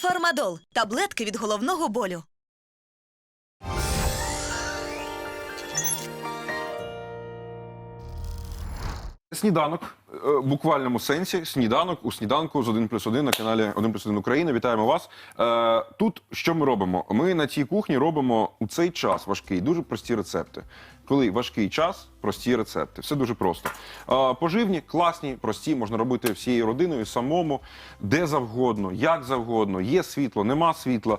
Фармадол таблетки від головного болю. Сніданок е, в буквальному сенсі. Сніданок у сніданку з 1 плюс 1 на каналі 1 плюс 1 Україна. Вітаємо вас. Е, Тут що ми робимо? Ми на цій кухні робимо у цей час важкий дуже прості рецепти. Коли важкий час, прості рецепти. Все дуже просто. Поживні, класні, прості, можна робити всією родиною, самому, де завгодно, як завгодно. Є світло, нема світла.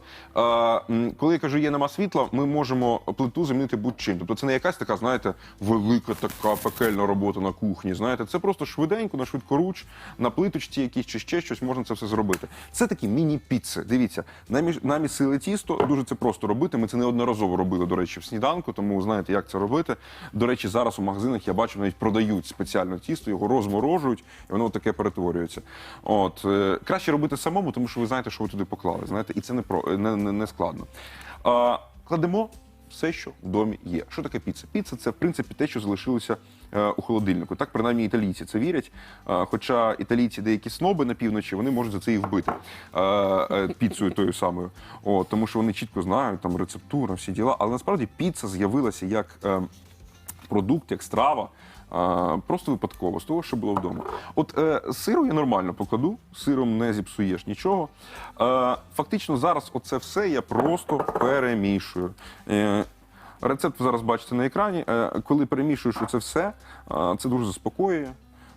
Коли я кажу, є нема світла, ми можемо плиту замінити будь-чим. Тобто це не якась така, знаєте, велика така пекельна робота на кухні. Знаєте, це просто швиденько, на швидкоруч, на плиточці якісь чи ще щось можна це все зробити. Це такі міні-піци. Дивіться, намі- намісили тісто, дуже це просто робити. Ми це неодноразово робили, до речі, в сніданку, тому знаєте, як це робити. До речі, зараз у магазинах я бачу, навіть продають спеціально тісто, його розморожують, і воно таке перетворюється. От е, краще робити самому, тому що ви знаєте, що ви туди поклали. Знаєте, і це не про не, не, не складно. А, кладемо все, що в домі є. Що таке піца? Піца це в принципі те, що залишилося е, у холодильнику. Так принаймні італійці це вірять. Е, хоча італійці деякі сноби на півночі, вони можуть за це і вбити е, е, піцею тою самою. О, тому що вони чітко знають там рецептура, всі діла. Але насправді піца з'явилася як е, продукт, як страва. Просто випадково з того, що було вдома. От е, сиру я нормально покладу, сиром не зіпсуєш нічого. Е, фактично зараз оце все я просто перемішую. Е, рецепт ви зараз бачите на екрані. Е, коли перемішуєш це все, е, це дуже заспокоює.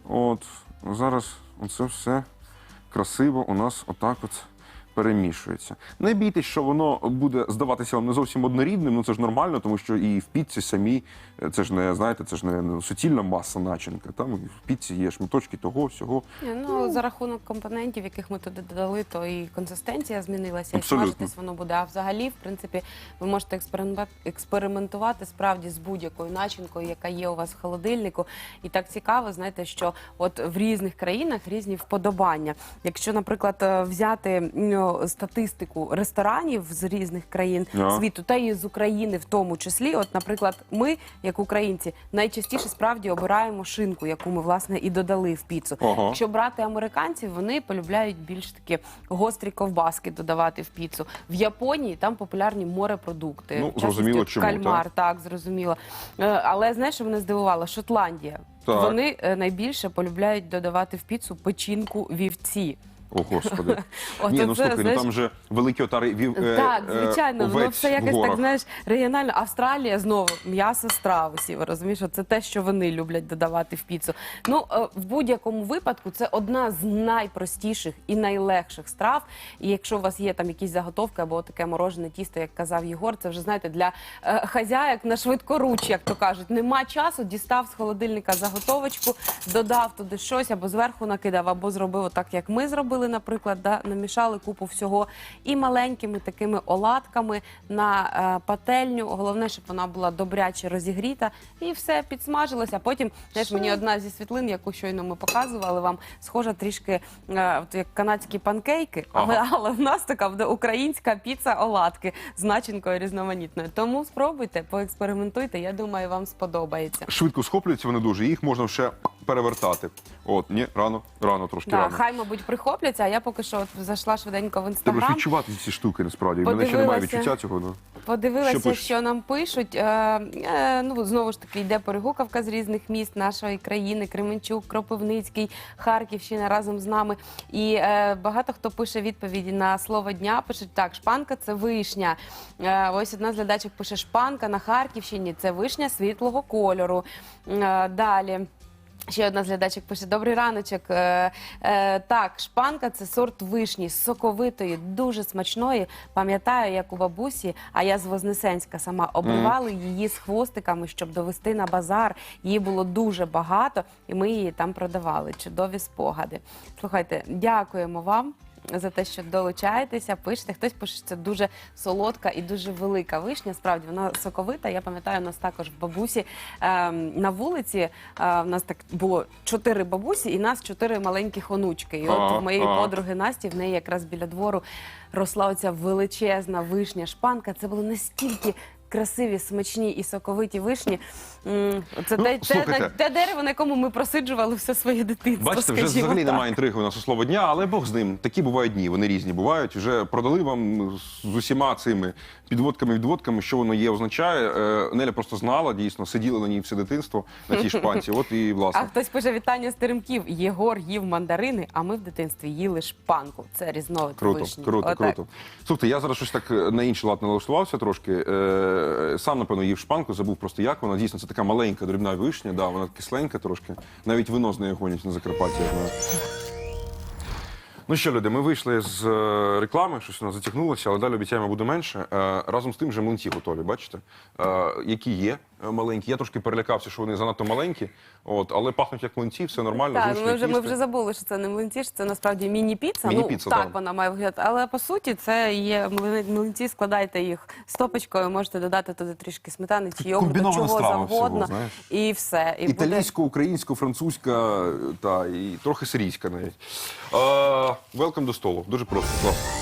От зараз оце все красиво у нас отак от перемішується. Не бійтесь, що воно буде здаватися вам не зовсім однорідним, ну це ж нормально, тому що і в піці самі е, це ж не знаєте, це ж не, суцільна маса начинка. Там в піці є шматочки того, всього. Ні, Ну, за рахунок компонентів, яких ми туди додали, то і консистенція змінилася, і смажитись воно буде. А взагалі, в принципі, ви можете експериментувати, експериментувати справді з будь-якою начинкою, яка є у вас в холодильнику. І так цікаво, знаєте, що от в різних країнах різні вподобання. Якщо, наприклад, е, взяти ну, статистику ресторанів з різних країн Ja. світу, та і з України в тому числі, от, наприклад, ми, як українці, найчастіше справді обираємо шинку, яку ми власне і додали в піцу. Ага. Якщо брати американців, вони полюбляють більш такі гострі ковбаски додавати в піцу. В Японії там популярні морепродукти. Ну, В частності, зрозуміло, чому, кальмар, так зрозуміло. Е, Але знаєш, що мене здивувало? Шотландія. Так. Вони е, найбільше полюбляють додавати в піцу печінку вівці. О, господи. От Ні, ну слухай, знаєш, ну там же великі отари вів. е, так, е, звичайно, воно овець все в якось так, горах. знаєш, регіонально. Австралія знову м'ясо страусів, розумієш, це те, що вони люблять додавати в піцу. Ну, е, в будь-якому випадку це одна з найпростіших і найлегших страв. І якщо у вас є там якісь заготовки або таке морожене тісто, як казав Єгор, це вже знаєте для е, хазяїк на швидкоруч, як то кажуть. Нема часу, дістав з холодильника заготовочку, додав туди щось або зверху накидав, або зробив так, як ми зробили, наприклад, да, намішали купу всього і маленькими такими оладками на е, пательню. Головне, щоб вона була добряче розігріта, і все підсмажилося. Потім знаєш, мені одна зі світлин, яку щойно ми показували вам, схожа трішки е, от як канадські панкейки, але, Ага. але в нас така буде українська піца оладки з начинкою різноманітною. Тому спробуйте, поекспериментуйте. Я думаю, вам сподобається. Швидко схоплюються вони дуже, їх можна ще перевертати. От, ні, рано, рано трошки Да, рано. хай, мабуть, прихопляться, а я поки що от зайшла швиденько в Треба ж інстаграм. відчувати ці штуки насправді. У мене ще немає Подивилася. відчуття цього. Ну. Подивилася, Що що, пишуть? нам пишуть. Е, е, ну знову ж таки йде перегукавка з різних міст нашої країни: Кременчук, Кропивницький, Харківщина разом з нами. І е, багато хто пише відповіді на слово дня. Пишуть так: шпанка це вишня. Е, ось одна з глядачок пише: шпанка на Харківщині це вишня світлого кольору. Е, далі. Ще одна з глядачок пише: Добрий раночок. Е, е, так, шпанка це сорт вишні, соковитої, дуже смачної. Пам'ятаю, як у бабусі, а я з Вознесенська сама обривали її з хвостиками, щоб довести на базар. Її було дуже багато, і ми її там продавали. Чудові спогади. Слухайте, дякуємо вам. За те, що долучаєтеся, пишете. Хтось пише, що це дуже солодка і дуже велика вишня. Справді вона соковита. Я пам'ятаю, у нас також в бабусі ем, на вулиці. Е, у нас так було чотири бабусі і нас чотири маленьких онучки. І от в моєї ага. подруги Насті в неї якраз біля двору росла оця величезна вишня шпанка. Це було настільки красиві, смачні і соковиті вишні. М, Це Ну, те, те, слухайте. на- те дерево, на якому ми просиджували все своє дитинство. Бачите, вже скажімо взагалі так. немає інтриги у нас у слово дня, але Бог з ним. Такі бувають дні, вони різні бувають. Вже продали вам з усіма цими підводками, відводками, що воно є, означає. Е, Неля просто знала, дійсно, сиділа на ній все дитинство на тій шпанці. От і А власне. хтось пише вітання з теремків. Єгор їв мандарини, а ми в дитинстві їли шпанку. Це різновид Круто, вишні. круто, Отак. круто. Слухайте, я зараз щось так е, на інший лад налаштувався трошки. Е, сам, напевно, їв шпанку, забув просто як вона. Дійсно, це така маленька дрібна вишня, да, вона кисленька трошки. Навіть вино з нею гонять на Закарпатті. я знаю. Ну що, люди, ми вийшли з е, реклами, щось нас затягнулося, але далі обіцяємо буде менше. Е, разом з тим же млинці готові, бачите? Е, які є маленькі. Я трошки перелякався, що вони занадто маленькі, от, але пахнуть як млинці, все нормально. Так, зручно ми їх вже ми їсти. вже забули, що це не млинці, що це насправді міні-піца. Міні-піца, ну так так. вона має вигляд. Але по суті, це є млини- млинці. Складайте їх стопочкою, можете додати туди трішки сметани чи йогурту, Комбінована чого страва всього, завгодно, знаєш. і все. І буде українську, французька та і трохи сирійська навіть. Welcome до столу. Дуже просто. Клас.